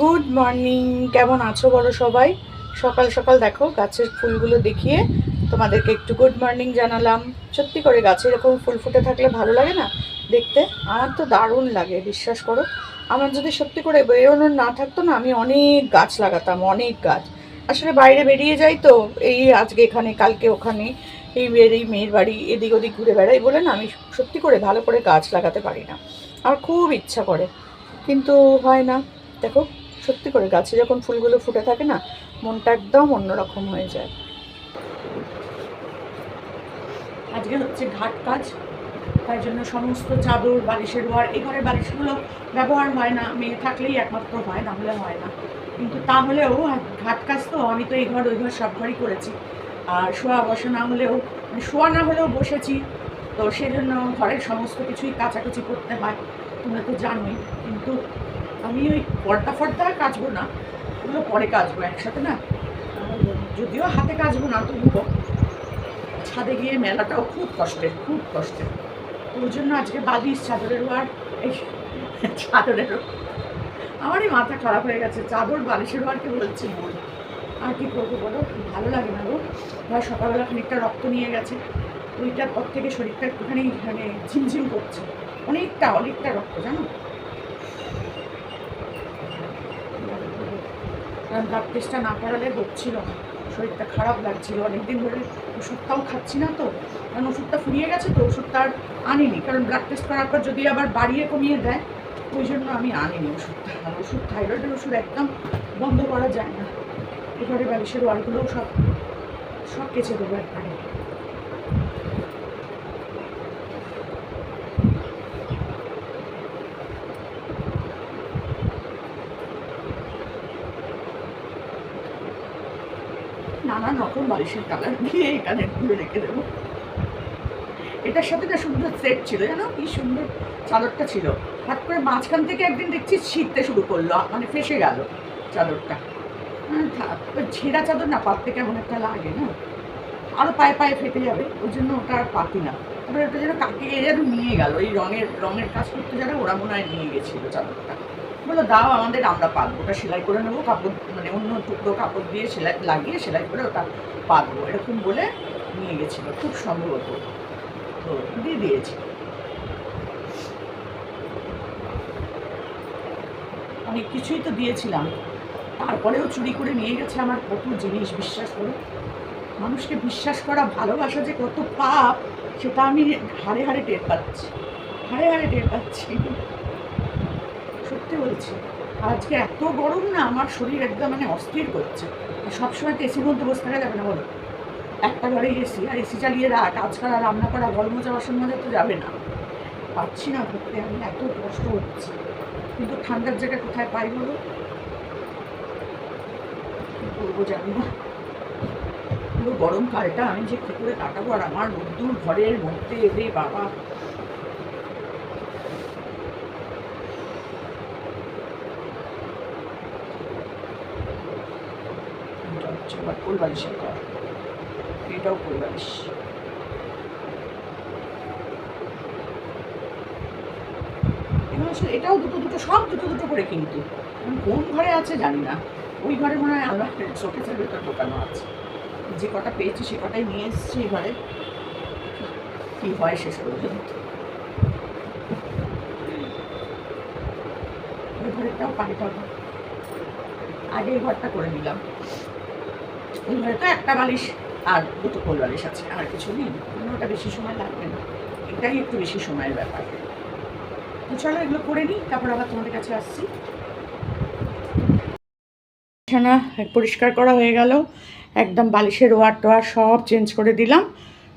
Good morning কেমন আছো বলো সবাই? সকাল সকাল দেখো, গাছের ফুলগুলো দেখিয়ে তোমাদেরকে একটু গুড মর্নিং জানালাম। সত্যি করে গাছে এরকম ফুল ফুটে থাকলে ভালো লাগে না? দেখতে আমার তো দারুণ লাগে, বিশ্বাস করো। আমার যদি সত্যি করে বেরোনোর না থাকতো না, আমি অনেক গাছ লাগাতাম, অনেক গাছ। আসলে বাইরে বেরিয়ে যাই তো, এই আজকে এখানে, কালকে ওখানে, এই এই মেয়ের বাড়ি, এদিক ওদিক ঘুরে বেড়াই বলে না, আমি সত্যি করে ভালো করে গাছ লাগাতে পারি না। আমার খুব ইচ্ছা করে, কিন্তু হয় না। দেখো সত্যি করে গাছে যখন ফুলগুলো ফুটে থাকে না, মনটা একদম অন্যরকম হয়ে যায়। আজকে হচ্ছে ঘাট কাজ, তাই জন্য সমস্ত চাদর, বালিশের ওয়ার এই বালিশগুলো ব্যবহার হয় না, মেয়ে থাকলেই একমাত্র হয়, না হলে হয় না। কিন্তু তাহলেও ঘাট কাজ তো, আমি তো এই ঘর, ওই ঘর সব ঘরই করেছি। আর শোয়া বসা না হলেও মানে শোয়া না হলেও বসেছি। তো সেজন্য ঘরের সমস্ত কিছুই কাচাকুচি করতে হয়, তোমরা তো জানোই। কিন্তু আমি ওই পর্দা ফর্দা কাচবো না, ওগুলো পরে কাচবো একসাথে না। যদিও হাতে কাচবো না, তবুও। ছাদে গিয়ে মেলাটাও খুব কষ্টের খুব কষ্টের। ওই জন্য আজকে বালিশ চাদরেরও আর এই চাদরেরও আমারই মাথা খারাপ হয়ে গেছে, চাদর বালিশেরও আর কি বলছি মন আর কি করব বলো? ভালো লাগে না গো। ধর সকালবেলা খানিকটা রক্ত নিয়ে গেছে। ওইটার পর থেকে শরীরটা একটুখানি মানে ঝিমঝিম করছে। অনেকটা অনেকটা রক্ত, জানো? কারণ ব্লাড টেস্টটা না করালে হচ্ছিল না। শরীরটা খারাপ লাগছিল। অনেকদিন ধরে ওষুধটাও খাচ্ছি না তো। কারণ ওষুধটা ফুরিয়ে গেছে তো, ওষুধটা আর আনিনি। কারণ ব্লাড টেস্ট করার পর যদি আবার বাড়িয়ে কমিয়ে দেয়, ওই জন্য আমি আনিনি ওষুধটা। আর ওষুধ থাইরয়েডের ওষুধ একদম বন্ধ করা যায় না। এবারে বালিশের ওয়ালগুলোও সব সব কেচে দেবো একবারে। বালিশের কালার দিয়ে এখানে খুলে রেখে দেবো। এটার সাথে না সুন্দর সেট ছিল, জানো? কি সুন্দর চাদরটা ছিল। হঠাৎ করে মাঝখান থেকে একদিন দেখছি ছিঁড়তে শুরু করল মানে ফেসে গেল চাদরটা। ছেঁড়া চাদর না, পাততে কেমন একটা লাগে, না? আরও পায়ে পায়ে ফেটে যাবে, ওই জন্য ওটা আর পাতি না। তারপরে ওটা যেন কাকে যেন নিয়ে গেল এই রঙের রঙের কাজ করতে যারা, ওরা মনে হয় নিয়ে গেছিল চাদরটা। বলল দাও আমাদের, আমরা পাতবো ওটা সেলাই করে নেব, কাপড় মানে অন্য টুকরো কাপড় দিয়ে সেলাই, লাগিয়ে সেলাই করে ওটা পাতবো এরকম বলে নিয়ে গেছিল, খুব সম্ভবত। তো দিয়ে দিয়েছি। অনেক কিছুই তো দিয়েছিলাম। তারপরেও চুরি করে নিয়ে গেছে আমার কত জিনিস, বিশ্বাস করো মানুষকে বিশ্বাস করা, ভালোবাসা যে কত পাপ, সেটা আমি হারে হারে টের পাচ্ছি। হারে হারে টের পাচ্ছি। সত্যি বলছি আজকে এত গরম না, আমার শরীর একদম মানে অস্থির করছে। সবসময় তো এসির মধ্যে বসে থাকা যাবে না বলো? একটা ঘরে এসি আর এসি চালিয়ে রা কাজ করা রান্না করা, গরম মোজা মাজা তো যাবে না। পাচ্ছি না করতে আমি এত কষ্ট হচ্ছে। কিন্তু ঠান্ডার জায়গা কোথায় পাই বলো? কী করব জানি না। পুরো গরমকালটা আমি যে কী করে কাটাবো, আর আমার রোদ্দুর ঘরের মধ্যে এলে বাবা এটা হচ্ছে আবার ফুল বালিশের ঘর এটাও ফুল বালিশ এটাও দুটো দুটো, সব দুটো দুটো করে কিন্তু। কোন ঘরে আছে জানি না। ওই ঘরে মনে হয় আল্লাহ শোকেসের ভেতর ঢোকানো আছে। যে কটা পেয়েছি সে কটাই নিয়ে এসেছি ঘরে। কী হয় শেষ পর্যন্ত ওই ঘরেরটাও পানিটাও আগে ঘরটা করে নিলাম। একটা বালিশ আর দুটো কোল বালিশ আছে, আর কিছু নেই। ওটা বেশি সময় লাগবে না। এটাই একটু বেশি সময়ের ব্যাপার। তো চলো এগুলো করে নিই, তারপর আবার তোমাদের কাছে আসছি। পরিষ্কার করা হয়ে গেল। একদম বালিশের ওয়ার টোয়ার সব চেঞ্জ করে দিলাম।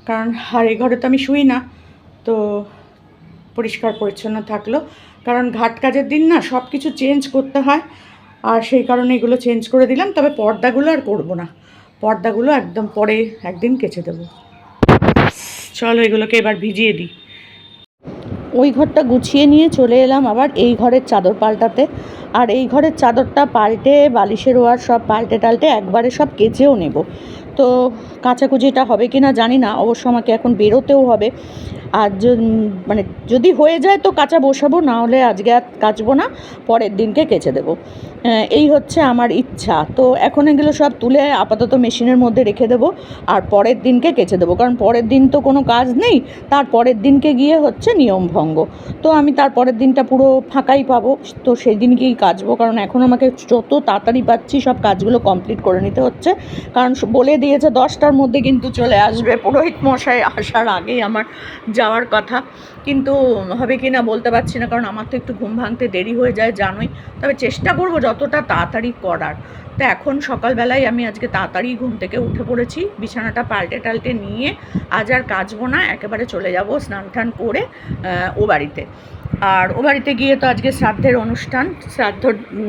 কারণ আর এই ঘরে তো আমি শুই না, তো পরিষ্কার পরিচ্ছন্ন থাকল। কারণ ঘাট কাজের দিন না সব কিছু চেঞ্জ করতে হয়, আর সেই কারণে এগুলো চেঞ্জ করে দিলাম। তবে পর্দাগুলো আর করব না। পর্দাগুলো একদম পরে একদিন কেচে দেবো। চলো এগুলোকে এবার ভিজিয়ে দিই। ওই ঘরটা গুছিয়ে নিয়ে চলে এলাম আবার এই ঘরের চাদর পাল্টাতে। আর এই ঘরের চাদরটা পাল্টে, বালিশের ওয়ার সব পাল্টে টাল্টে একবারে সব কেচেও নেব। তো কাঁচাকুচিটা হবে কি না জানি না, অবশ্য আমাকে এখন বেরোতেও হবে। আর মানে যদি হয়ে যায় তো কাঁচা বসাবো না হলে আজকে আর কাচবো না, পরের দিনকে কেচে দেবো। এই হচ্ছে আমার ইচ্ছা। তো এখন এগুলো সব তুলে আপাতত মেশিনের মধ্যে রেখে দেবো, আর পরের দিনকে কেচে দেবো। কারণ পরের দিন তো কোনো কাজ নেই, তার পরের দিনকে গিয়ে হচ্ছে নিয়মভঙ্গ তো আমি তার পরের দিনটা পুরো ফাঁকাই পাবো, তো সেই দিনকেই কাচবো। কারণ এখন আমাকে যত তাড়াতাড়ি পাচ্ছি, সব কাজগুলো কমপ্লিট করে নিতে হচ্ছে। কারণ বলে দিয়েছে দশটার মধ্যে কিন্তু চলে আসবে। পুরোহিত মশাই আসার আগেই আমার যাওয়ার কথা। কিন্তু হবে কি না বলতে পারছি না, কারণ আমার তো একটু ঘুম ভাঙতে দেরি হয়ে যায়, জানোই। তবে চেষ্টা করব যতটা তাড়াতাড়ি করার। তো এখন সকালবেলায় আমি আজকে তাড়াতাড়ি ঘুম থেকে উঠে পড়েছি। বিছানাটা পাল্টে টাল্টে নিয়ে আজ আর কাচবো না, একেবারে চলে যাব স্নান টান করে ও বাড়িতে। আর ও বাড়িতে গিয়ে তো আজকে শ্রাদ্ধের অনুষ্ঠান, শ্রাদ্ধ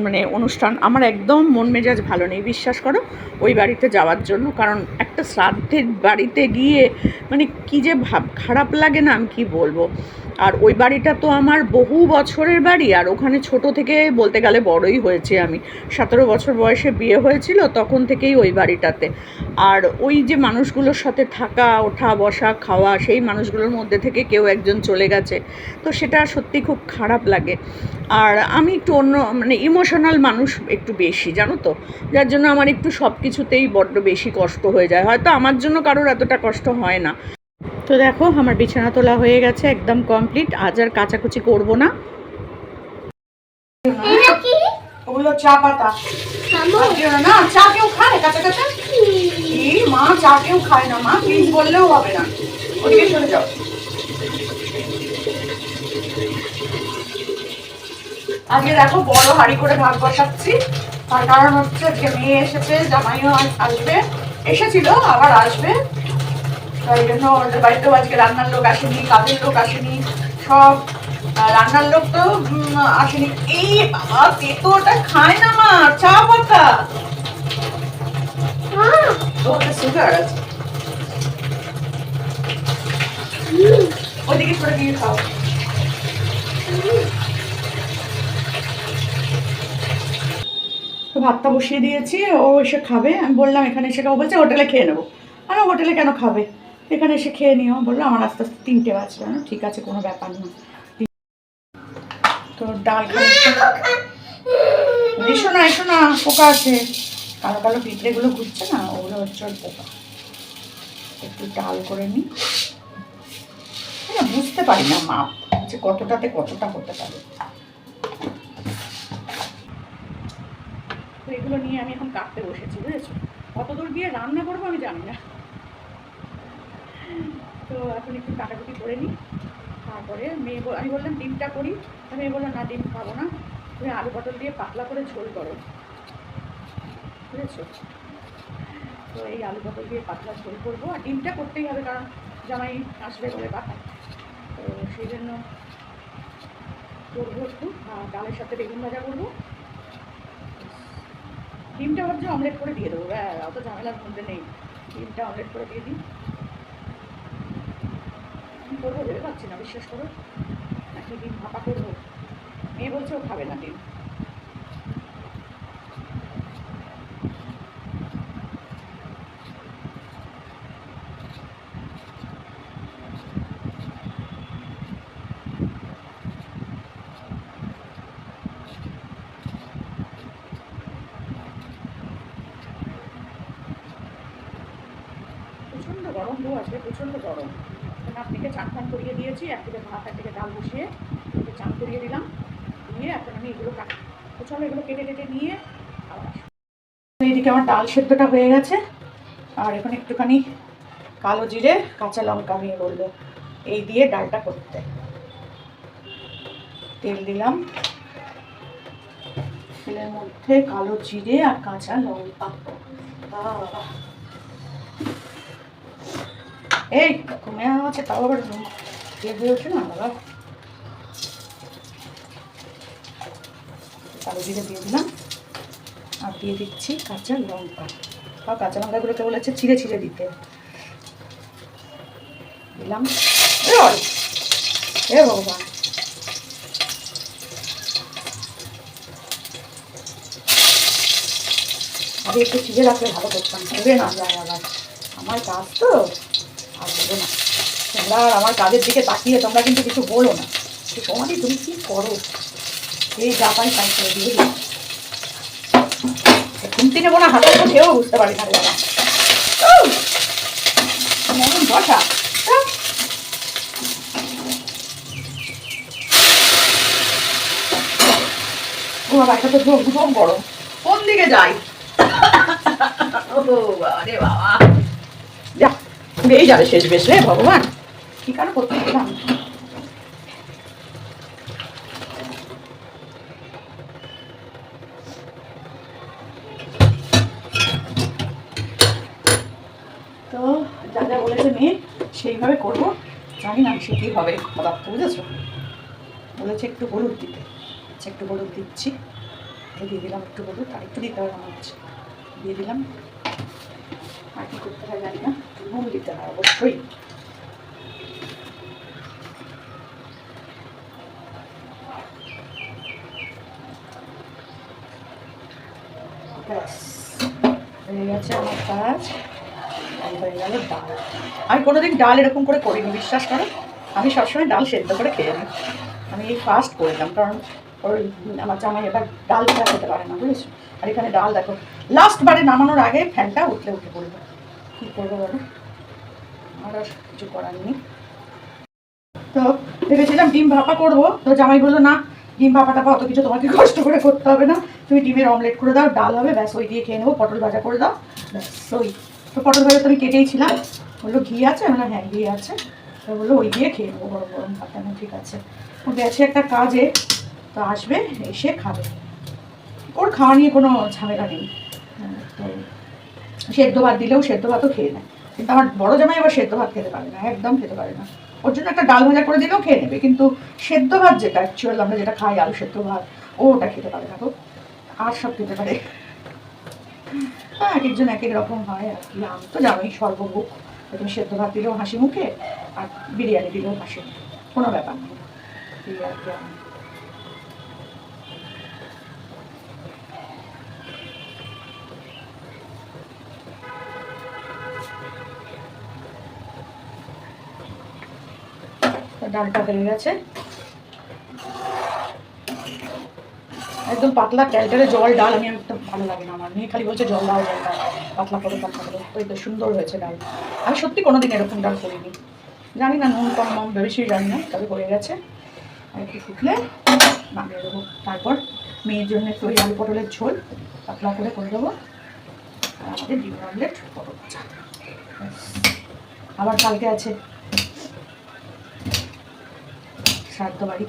মানে অনুষ্ঠান আমার একদম মন মেজাজ ভালো নেই, বিশ্বাস করো, ওই বাড়িতে যাওয়ার জন্য। কারণ একটা শ্রাদ্ধের বাড়িতে গিয়ে মানে কি যে ভাব, খারাপ লাগে না আমি কি বলব? আর ওই বাড়িটা তো আমার বহু বছরের বাড়ি, আর ওখানে ছোট থেকে বলতে গেলে বড়ই হয়েছে আমি। সতেরো বছর বয়সে বিয়ে হয়েছিল তখন থেকেই ওই বাড়িটাতে। আর ওই যে মানুষগুলোর সাথে থাকা, ওঠা, বসা, খাওয়া, সেই মানুষগুলোর মধ্যে থেকে কেউ একজন চলে গেছে। তো সেটা সত্যি খুব খারাপ লাগে। আর আমি একটু অন্য মানে ইমোশনাল মানুষ একটু বেশি, জানো তো? যার জন্য আমার একটু সব কিছুতেই বড্ড বেশি কষ্ট হয়ে যায়। হয়তো আমার জন্য কারোর এতটা কষ্ট হয় না। তো দেখো, আমার বিছানা তোলা হয়ে গেছে একদম কমপ্লিট আজ আর কাচাকুচি করব না। এটা ওগুলো চা পাতা। না, চা কেউ খায় কাঁচা কাঁচা এই মা চা কেউ খায় না। মা প্লিজ বললেও হবে না। ওদিকে চলে যাও। আজকে দেখো বড় হাড়ি করে ভাত বসাচ্ছি। তার কারণ হচ্ছে আজকে মেয়ে এসেছে জামাইও আসবে। এসেছিল আবার আসবে। তাই জন্য ওদের বাড়িতেও আজকে রান্নার লোক আসেনি কাজের লোক আসেনি। সব রান্নার লোক তো আসেনি। এই বাবা খায় না মা, চা পাতা। ভাতটা বসিয়ে দিয়েছি, ও এসে খাবে। আমি বললাম, এখানে এসে খাব। বলছে, হোটেলে খেয়ে নেব। আরে হোটেলে কেন খাবে? এখানে এসে খেয়ে নিও। বলল, আমার আস্তে আস্তে তিনটে বাজবে। ঠিক আছে, কোনো ব্যাপার না তো ডাল এসো না এসো না, পোকা আছে। কালো কালো পিঁপড়েগুলো ঘুরছে না, ওগুলো হচ্ছে ওর পোকা। একটু ডাল করে নিই। বুঝতে পারি না মাপ, যে কতটাতে কতটা হতে পারে। তো এগুলো নিয়ে আমি এখন কাটতে বসেছি, বুঝেছ? কত দূর দিয়ে রান্না করব আমি জানি না। তো এখন একটু কাটাকুটি করে নিই। তারপরে মেয়ে আমি বললাম ডিমটা করি। তো মেয়ে না, ডিম খাব না। তুমি আলু পটল দিয়ে পাতলা করে ঝোল করো। বুঝেছ? তো এই আলু পটল দিয়ে পাতলা ঝোল করব। আর ডিমটা করতেই হবে, কারণ জামাই আসবে বলে কথা তো সেই জন্য করব একটু ডালের সাথে বেগুন ভাজা করব। ডিমটা ভাবছি অমলেট করে দিয়ে দেবো। হ্যাঁ অত ঝামেলার মধ্যে নেই। ডিমটা অমলেট করে দিয়ে দিই। করব ভেবে পাচ্ছি না, বিশ্বাস করো। ডিম ভাপা করব মেয়ে বলছে ও খাবে না ডিম প্রচণ্ড গরম বউ আসবে প্রচণ্ড গরম তো নাতনিকে চান টান করিয়ে দিয়েছি একদিকে ভাত একদিকে ডাল বসিয়ে ওকে চান করিয়ে দিলাম দিয়ে এখন আমি এগুলো কাটি তো চলো এগুলো কেটে কেটে নিয়ে আবার আসব। এইদিকে আমার ডাল সেদ্ধটা হয়ে গেছে। আর এখন একটুখানি কালো জিরে, কাঁচা লঙ্কা নিয়ে বলল এই দিয়ে ডালটা করতে। তেল দিলাম। তেলের মধ্যে কালো জিরে আর কাঁচা লঙ্কা। এই কমে আছে, তাও আবার ইয়ে হয়ে ওঠে না বাবা কালো জিরে দিয়ে দিলাম। আর দিয়ে দিচ্ছি কাঁচা লঙ্কা। বা কাঁচা লঙ্কাগুলোকে বলেছে ছিঁড়ে ছিঁড়ে দিতে। দিলাম। এ ভগবান। আগে একটু চিজে রাখলে ভালো করতাম। হবে না যায় আবার। আমার কাজ তো? আর হবে না। তোমরা আর আমার কাজের দিকে তাকিয়ে তোমরা কিন্তু কিছু বলো না। সমাধি তুমি কি করো? এই যা পাই দিয়ে দিই খুন্তি নেব না হাতে তো সেও বুঝতে পারি না বাবা! বসা। বাবা, এটা তো কোন দিকে যাই? আরে বাবা। যা, বেই যাবে শেষ বেশ রে ভগবান। কি কারও করতে সেইভাবে করব। জানি না সে কী হবে, বাবা, বুঝেছ? বলেছে একটু হলুদ দিতে। আচ্ছা একটু হলুদ দিচ্ছি। দিয়ে দিলাম একটু হলুদ, আর একটু দিতে হবে মনে হচ্ছে দিয়ে দিলাম। আর কি করতে হয় জানি না নুন দিতে হয় অবশ্যই। ব্যাস, হয়ে গেছে আমার কাজ। ডাল। আমি কোনোদিন ডাল এরকম করে করিনি, বিশ্বাস করো। আমি সবসময় ডাল সেদ্ধ করে খেয়ে নিই। আমি এই ফার্স্ট করলাম কারণ ওর আমার জামাই এবার ডাল ছাড়া খেতে পারে না, বুঝেছ? আর এখানে ডাল দেখো লাস্ট বারে নামানোর আগে ফ্যানটা উঠলে উঠে পড়বে। কী করব বলো? আমার আর কিছু করার নেই। তো ভেবেছিলাম ডিম ভাপা করব, তো জামাই বলল, না, ডিম ভাপা টাপা অত কিছু তোমাকে কষ্ট করে করতে হবে না। তুমি ডিমের অমলেট করে দাও, ডাল হবে, ব্যাস, ওই দিয়ে খেয়ে নেব, পটল ভাজা করে দাও, ব্যাস, ওই। তো পটল ভাজা তো আমি কেটেই ছিলাম। বলল ঘি আছে? আমরা হ্যাঁ ঘি আছে। তো বলল ওই দিয়ে খেয়ে নেব গরম গরম ভাত। আমি ঠিক আছে। ও গেছে একটা কাজে তো আসবে এসে খাবে। ওর খাওয়া নিয়ে কোনো ঝামেলা নেই। হ্যাঁ, তো সেদ্ধ ভাত দিলেও সেদ্ধ ভাতও খেয়ে নেয়। কিন্তু আমার বড় জামাই আবার সেদ্ধ ভাত খেতে পারে না একদম খেতে পারে না। ওর জন্য একটা ডাল ভাজা করে দিলেও খেয়ে নেবে কিন্তু সেদ্ধ ভাত যেটা অ্যাকচুয়াল আমরা যেটা খাই আলু সেদ্ধ ভাত ও ওটা খেতে পারে না তো আর সব খেতে পারে। হ্যাঁ এক একজন এক এক রকম হয় আর কি। আমি তো জানোই সর্বমুখ তুমি সেদ্ধ ভাত দিলেও হাসি মুখে আর বিরিয়ানি দিলেও হাসি মুখে। কোনো ব্যাপার নেই এই ডালটা হয়ে গেছে। একদম পাতলা ক্যালটারে জল ডাল, আমি একদম ভালো লাগে না আমার। মেয়ে খালি বলছে, জল দাও জল দাও। পাতলা করে পাতলা করে। তো এটা সুন্দর হয়েছে ডাল। আমি সত্যি কোনোদিন এরকম ডাল করিনি। জানি না, নুন, কম কম বেশি জানি না, তবে হয়ে গেছে। একটু ফুটলে নামিয়ে দেবো। তারপর মেয়ের জন্য একটু ওই আলু পটলের ঝোল, পাতলা করে করে দেবো। আর আমাদের ডিম অমলেট পটল আবার কালকে আছে। শ্রাদ্ধ বাড়ি।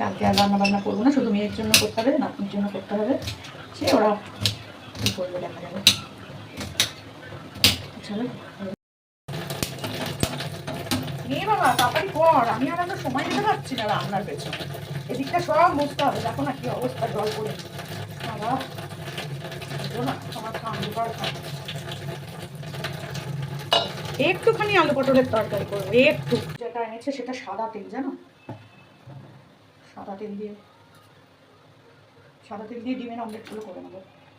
কালকে আর রান্না বান্না করব না, শুধু মেয়ের জন্য করতে হবে, নাতনির জন্য করতে হবে। সে ওরা করবে দেখা যাবে। বাবা কর, আমি আর সময় দিতে পারছি না রান্নার পেছনে। এদিকটা সব হবে, দেখো না কি অবস্থা, জল বাবা না করা একটুখানি আলু পটলের তরকারি করব একটু। যেটা এনেছে সেটা সাদা তেল, জানো? সাদা তেল দিয়ে, সাদা তেল দিয়ে ডিমের অমলেটগুলো করে নেব।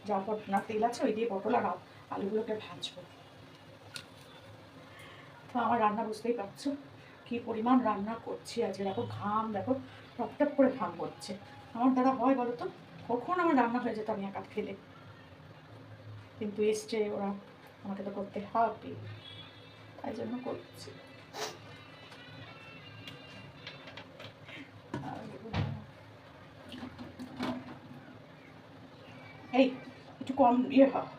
যা পট না তেল আছে, ওই দিয়ে পটল আর আলুগুলোকে ভাজবো। তো আমার রান্না বুঝতেই পারছ, কি পরিমাণ রান্না করছি আজকে। দেখো ঘাম, দেখো টপ টপ করে ঘাম করছে। আমার দ্বারা হয় বলো তো, কখন আমার রান্না হয়ে যেত আমি একা খেলে? কিন্তু এসছে ওরা, আমাকে তো করতে হবে। তাই জন্য করছি। এই, একটু কম ইয়ে হয়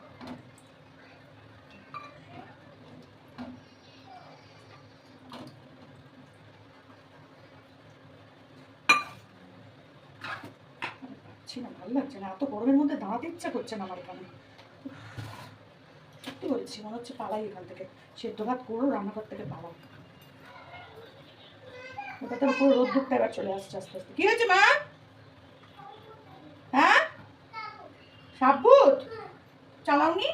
পাচ্ছি না, ভালো লাগছে না। এত গরমের মধ্যে দাঁড়াতে করছে না আমার এখানে। সত্যি মনে হচ্ছে পালাই এখান থেকে। রান্নাঘর থেকে পুরো এবার চলে আসছে আস্তে আস্তে। কি হয়েছে, মা হ্যাঁ সাবুত চালাওনি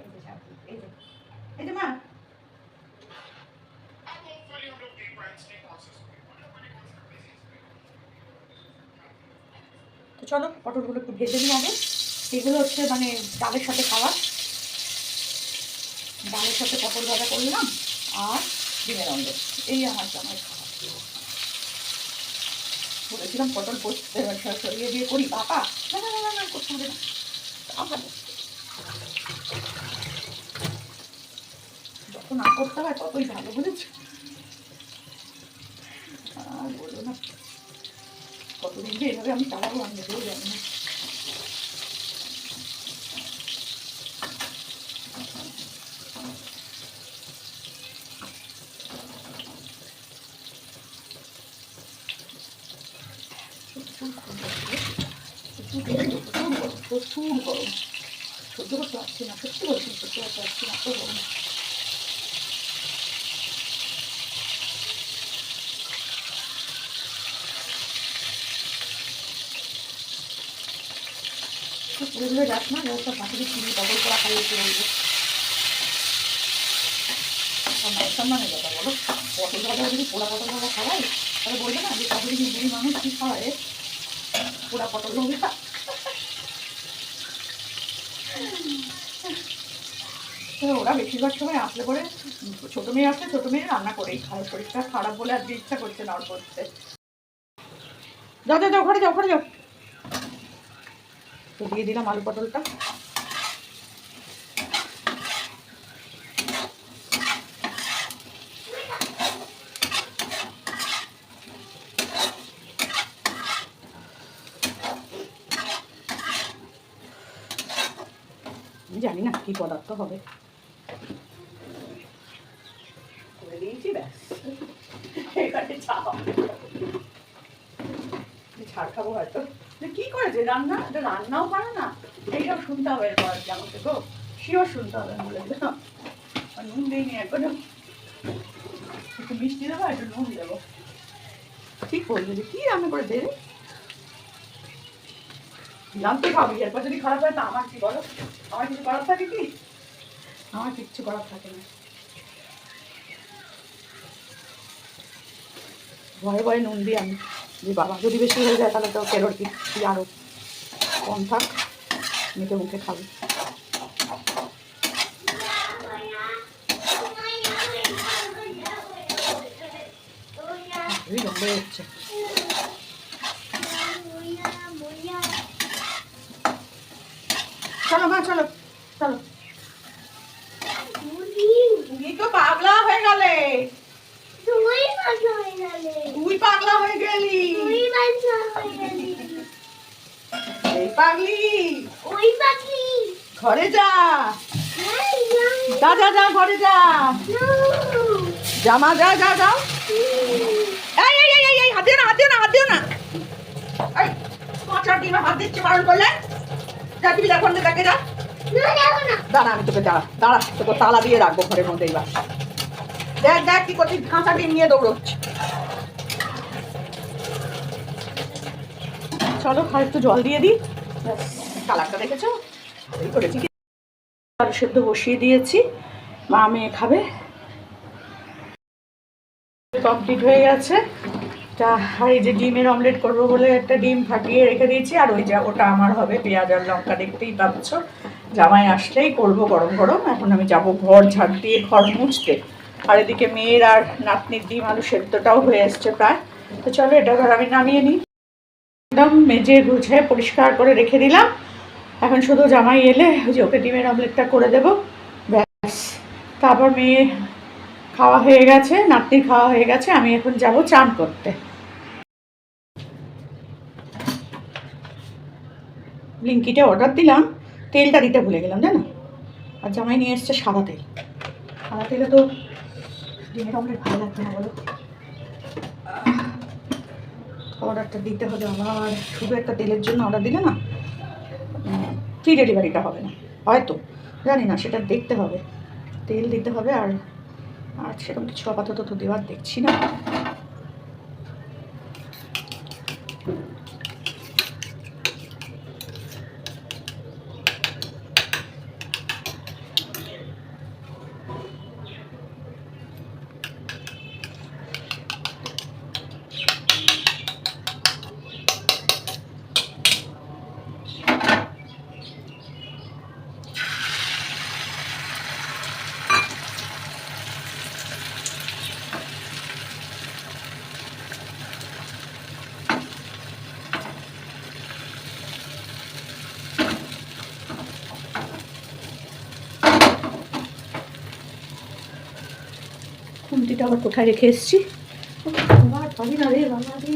এই যে সাবুত, এই যে। এই যে মা তো চলো পটলগুলো একটু ভেজে নিই আগে। এগুলো হচ্ছে মানে ডালের সাথে খাওয়া। ডালের সাথে পটল ভাজা করলাম আর ডিমের অমলেট। এই আমার জামাই খাওয়া। বলেছিলাম পটল সরিয়ে দিয়ে করি। বাবা না না না না, করতে হবে না। যত না করতে হয় ততই ভালো বুঝেছ আর বলো না কতদিন যে এভাবে আমি চালাবো আমি নিজেও জানি না প্রচুর গরম। সহ্য না এত গরম যাস না ব্যবস্থা পাখিকে চিনি বদল করা খাইয়ে মায়ের সম্মানে বলো। যদি খাওয়াই তাহলে মানুষ কি পোড়া পটল ওরা বেশিরভাগ সময় আসলে পরে ছোটো মেয়ে আসলে ছোটো মেয়ে রান্না করেই খায় শরীরটা খারাপ বলে আজকে ইচ্ছা করছে না ওর করতে। যাও যাও যাও, ঘরে যাও ঘরে যাও। তো দিয়ে দিলাম আলু পটলটা। জানি না কি পদার্থ হবে। করে দিয়েছি, ব্যাস। এখানে চা খাব হয়তো। কি করেছে রান্না? এটা রান্নাও পারে না। এইসব শুনতে হবে এরপর আমাকে, গো। শিওর শুনতে হবে বলে নুন দিইনি একবার একটু মিষ্টি দেবো একটু নুন দেবো। ঠিক বলবে যে কি রান্না করে দেবে জানতে খাবি এরপর যদি খারাপ হয় তা আমার কি বলো? আমার কিছু করার থাকে কি? আমার কিচ্ছু করার থাকে না। ভয়ে ভয়ে নুন দিই আমি। যে বাবা যদি বেশি হয়ে যায় তাহলে তো তেরোর কি কি আরও কম থাক মেখে মুখে খাব। চলো মা, চলো চলো। তো পাগলা হয়ে গেলে। তুই পাগলা হয়ে গেলি। এই পাগলি। ঘরে যা। যা। যা যা ঘরে যা। জামা যা যা যাও। এই এই এই, এই এই হাত দিও না হাত দিও না হাত দিও না। এই পাঁচার ডিমে হাত দিচ্ছে বারণ করলে? যা তুমি দেখুন দেখে যা। দাঁড়া আমি তোকে দাঁড়া দাঁড়া তোকে তালা দিয়ে রাখব ঘরের মধ্যে এবার দেখ দেখ কি করছিস কাঁচা ডিম নিয়ে দৌড়চ্ছি। চলো, আর একটু জল দিয়ে দিই। কালারটা দেখেছ? করেছি। আলু সেদ্ধ বসিয়ে দিয়েছি। মা মেয়ে খাবে। কমপ্লিট হয়ে গেছে। তা, আর এই যে ডিমের অমলেট করব বলে একটা ডিম ফাটিয়ে রেখে দিয়েছি, আর ওই যে ওটা আমার হবে, পেঁয়াজ আর লঙ্কা দেখতেই পাচ্ছ। জামাই আসলেই করব গরম গরম। এখন আমি যাব ঘর ঝাড় দিয়ে ঘর মুছতে। আর এদিকে মেয়ের আর নাতনির ডিম আলু সেদ্ধটাও হয়ে এসছে প্রায়। তো চলো এটা এবার আমি নামিয়ে নিই। একদম মেজে গুছে পরিষ্কার করে রেখে দিলাম। এখন শুধু জামাই এলে ওই যে ওকে ডিমের অমলেটটা করে দেবো। ব্যাস। তারপর মেয়ে খাওয়া হয়ে গেছে, নাতনির খাওয়া হয়ে গেছে, আমি এখন যাব চান করতে। ব্লিঙ্কিটে অর্ডার দিলাম, তেলটা দিতে ভুলে গেলাম, জানো? আর জামাই নিয়ে এসছে সাদা তেল। সাদা তেলে তো ডিমের অমলেট ভালো লাগছে না বলো অর্ডারটা দিতে হবে আমার। শুধু একটা তেলের জন্য অর্ডার দিলে না ফ্রি ডেলিভারিটা হবে না। হয়তো, জানি না, সেটা দেখতে হবে। তেল দিতে হবে আর আর সেরকম কিছু আপাতত তো দেওয়ার দেখছি না। খুন্তিটা আবার কোথায় রেখে এসেছি বাবা পারি না রে বাবা রে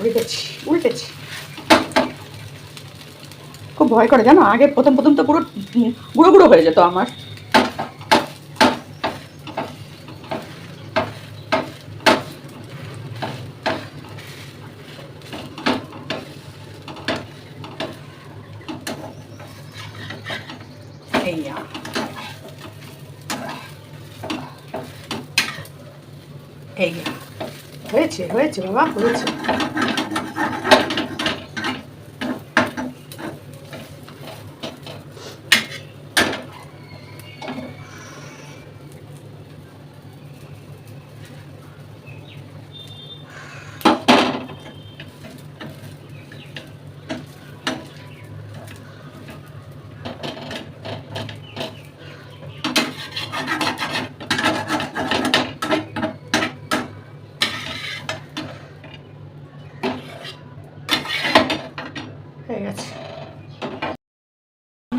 উল্টেছি উল্টেছি খুব ভয় করে জানো? আগে প্রথম প্রথম তো পুরো গুঁড়ো গুঁড়ো হয়ে যেত আমার। হয়েছে হয়েছে, বাবা, হয়েছে হয়ে গেছে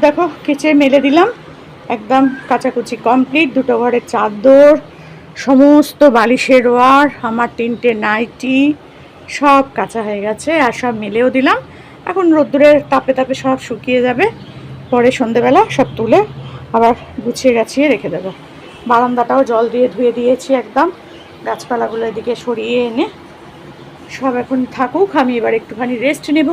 দেখো, কেচে মেলে দিলাম। একদম কাচাকুচি কমপ্লিট দুটো ঘরের চাদর সমস্ত বালিশের ওয়ার, আমার তিনটে নাইটি, সব কাঁচা হয়ে গেছে আর সব মেলেও দিলাম। এখন রোদ্দুরের তাপে তাপে সব শুকিয়ে যাবে। পরে সন্ধেবেলা সব তুলে আবার গুছিয়ে গাছিয়ে রেখে দেবো। বারান্দাটাও জল দিয়ে ধুয়ে দিয়েছি একদম। গাছপালাগুলো এদিকে সরিয়ে এনে সব এখন থাকুক, আমি এবার একটুখানি রেস্ট নেব।